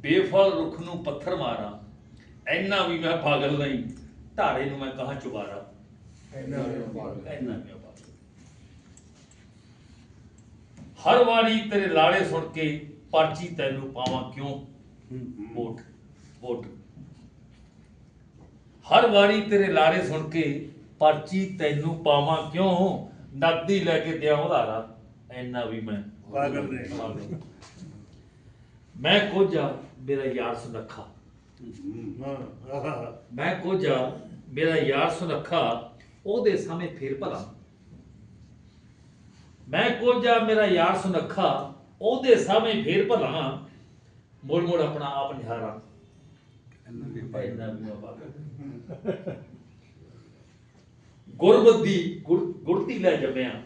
ਬੇਫਲ ਰੁੱਖ ਨੂੰ ਪੱਥਰ ਮਾਰਾਂ ਐਨਾ ਵੀ ਮੈਂ ਪਾਗਲ ਨਹੀਂ ਢਾਰੇ ਨੂੰ ਮੈਂ ਕਹਾਂ ਚੁਬਾਰਾ। ਐਨਾ ਵੀ ਹਰ ਵਾਰੀ ਤੇਰੇ ਲਾੜੇ ਸੁਣ ਕੇ ਪਰਚੀ ਤੈਨੂੰ ਪਾਵਾਂ ਕਿਉਂ? Vote vote. ਹਰ ਵਾਰੀ ਤੇਰੇ ਲਾੜੇ ਸੁਣ ਕੇ ਪਰਚੀ ਤੈਨੂੰ ਪਾਵਾਂ ਕਿਉਂ? ਨਕਦੀ ਲੈ ਕੇ ਦਿਆਂ ਉਧਾਰਾ ਐਨਾ ਵੀ ਮੈਂ ਪਾਗਲ ਨਹੀਂ। ਮੈਂ ਕੋਝਾ ਮੇਰਾ ਯਾਰ ਸੁਨੱਖਾ। ਹਾਂ ਮੈਂ ਕੋਝਾ ਮੇਰਾ ਯਾਰ ਸੁਨੱਖਾ ਉਹਦੇ ਸਾਹਮਣੇ ਫੇਰ ਭਲਾ। ਮੈਂ ਕੋਝਾ ਮੇਰਾ ਯਾਰ ਸੁਨੱਖਾ ਉਹਦੇ ਸਾਹਮਣੇ ਫੇਰ ਭਲਾ। ਮੋੜ ਮੋੜ ਆਪਣਾ ਆਪ ਨਿਹਾਰਾ। ਗੁਰਬਤ ਦੀ ਗੁਰ- ਗੁਰਤੀ ਲੈ ਜੰਮਿਆ।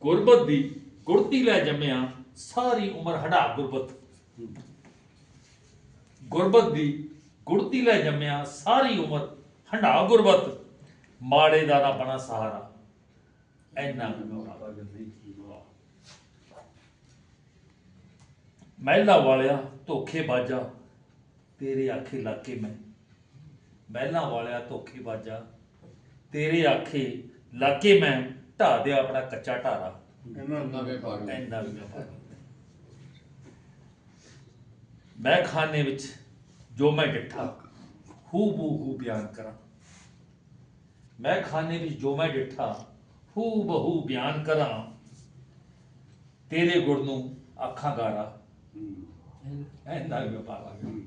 ਗੁਰਬਤ ਦੀ ਗੁਰਤੀ ਲੈ ਜੰਮਿਆ। ਸਾਰੀ ਉਮਰ ਹੜਾ ਗੁਰਬਤ ਗੁਰਬਤ ਦੀ ਗੁਰਤੀ ਲੈ ਜੰਮਿਆ ਸਾਰੀ ਉਮਰ ਹੰਡਾ ਗੁਰਬਤ ਮਾੜੇ ਦਾ ਨਾ ਬਣਾ ਸਹਾਰਾ। ਐਨਾ ਮਹਿਲਾ ਵਾਲਿਆ ਧੋਖੇ ਬਾਜਾ ਤੇਰੇ ਆਖੇ ਲੱਗ ਕੇ ਮੈਂ। ਮਹਿਲਾ ਵਾਲਿਆ ਧੋਖੇ ਬਾਜਾ ਤੇਰੇ ਆਖੇ ਲੱਗ ਕੇ ਮੈਂ ਢਾ ਦਿਆ ਆਪਣਾ ਕੱਚਾ ਢਾਰਾ। ਇਹਨਾਂ ਨਵੇਂ ਪਾਗਲ ਐਨਾ ਵੀ ਮੈਂ ਮੈਂ ਖਾਨੇ ਵਿੱਚ ਜੋ ਮੈਂ ਡਿੱਠਾ ਹੂ ਬੂ ਹੂ ਬਿਆਨ ਕਰਾਂ। ਮੈਂ ਖਾਨੇ ਵਿੱਚ ਜੋ ਮੈਂ ਡਿੱਠਾ ਹੂ ਬਹੂ ਬਿਆਨ ਕਰਾਂ ਤੇਰੇ ਗੁਰ ਨੂੰ ਅੱਖਾਂ ਗਾਰਾ। ਐਨਾ ਵੀ ਪਾਗਲ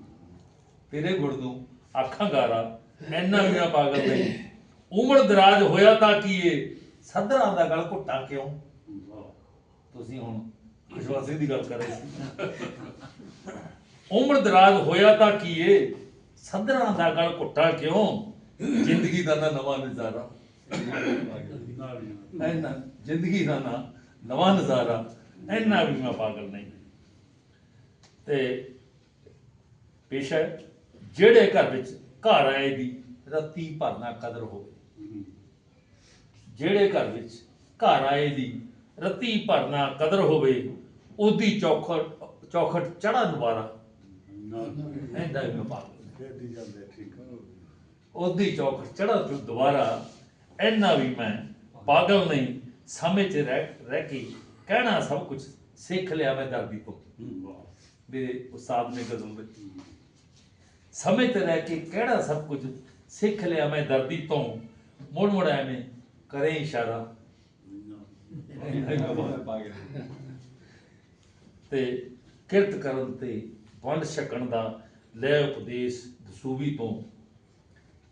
ਤੇਰੇ ਗੁਰ ਨੂੰ ਅੱਖਾਂ ਗਾਰਾ ਐਨਾ ਵੀ ਪਾਗਲ ਨਹੀਂ। ਉਮਰ ਦਰਾਜ ਹੋਇਆ ਤਾਂ ਕੀਏ ਸੱਧਰਾਂ ਦਾ ਗਲ ਘੁੱਟਾ ਕਿਉਂ? ਤੁਸੀਂ ਹੁਣ ਵਿਸ਼ਵਾਸੀ ਦੀ ਗੱਲ ਕਰ ਰਹੇ ਸੀ। ਉਮਰ ਦਰਾਜ ਹੋਇਆ ਤਾਂ ਕੀ ਏ? ਸੱਧਰਾਂ ਦਾ ਗਲ ਘੁੱਟਾ ਕਿਉਂ? ਜ਼ਿੰਦਗੀ ਦਾ ਨਾ ਨਵਾਂ ਨਜ਼ਾਰਾ। ਐਨਾ ਜ਼ਿੰਦਗੀ ਦਾ ਨਾ ਨਵਾਂ ਨਜ਼ਾਰਾ। ਐਨਾ ਵੀ ਮੈਂ ਪਾਗਲ ਨਹੀਂ। ਤੇ ਪੇਸ਼ ਹੈ, ਜਿਹੜੇ ਘਰ ਵਿੱਚ ਘਰ ਆਏ ਦੀ ਰਤੀ ਭਰਨਾ ਕਦਰ ਹੋਵੇ। ਜਿਹੜੇ ਘਰ ਵਿੱਚ ਘਰ ਆਏ ਦੀ ਰਤੀ ਭਰਨਾ ਕਦਰ ਹੋਵੇ, ਉਹਦੀ ਚੌਖਟ ਚੌਖਟ ਚੜਾ ਦੁਬਾਰਾ ਐਂਦਾ ਵੀ ਮੈਂ ਪਾਗਲ ਖੇਡੀ ਜਾਂਦੇ ਠੀਕ ਉਹਦੀ ਚੌਖਟ ਚੜਾ ਤੂੰ ਦੁਬਾਰਾ ਐਨਾ ਵੀ ਮੈਂ ਪਾਗਲ ਨਹੀਂ ਸਮੇਂ 'ਚ ਰਹਿ ਰਹਿ ਕੇ ਕਹਿਣਾ ਸਭ ਕੁਝ ਸਿੱਖ ਲਿਆ ਮੈਂ ਦਰਦੀ ਤੋਂ। ਮੇਰੇ ਉਸਤਾਦ ਨੇ ਗਜ਼ਲ ਵਿੱਚ ਸਮੇਂ ਤੇ ਰਹਿ ਕੇ ਕਿਹੜਾ ਸਭ ਕੁਝ ਸਿੱਖ ਲਿਆ ਮੈਂ ਦਰਦੀ ਤੋਂ। ਮੁੜ ਮੁੜ ਐਵੇਂ ਕਰੇ ਇਸ਼ਾਰਾ। ਤੇ ਕਿਰਤ ਕਰਨ ਤੇ ਵੰਡ ਛਕਣ ਦਾ ਲੈ ਉਪਦੇਸ਼ ਦਸੂਬੀ ਤੋਂ।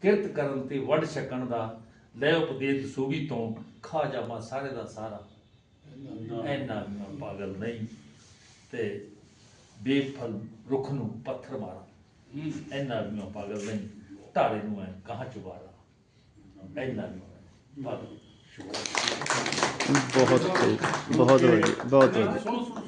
ਕਿਰਤ ਕਰਨ ਤੇ ਵੰਡ ਛਕਣ ਦਾ ਲੈ ਉਪਦੇਸ਼ ਦਸੂਬੀ ਤੋਂ ਖਾ ਜਾਵਾਂ ਸਾਰੇ ਦਾ ਸਾਰਾ। ਐਨਾ ਪਾਗਲ ਨਹੀਂ ਤੇ ਬੇਫਲ ਰੁੱਖ ਨੂੰ ਪੱਥਰ ਮਾਰਾਂ। ਐਨਾ ਵੀ ਮੈਂ ਪਾਗਲ ਨਹੀਂ ਢਾਲੇ ਨੂੰ ਐ ਕਹਾਂ ਚੁਬਾਰਾ ਐਨਾ ਵੀ ਪਾਗਲ ਬਹੁਤ ਬਹੁਤ ਵਧੀਆ ਬਹੁਤ ਵਧੀਆ।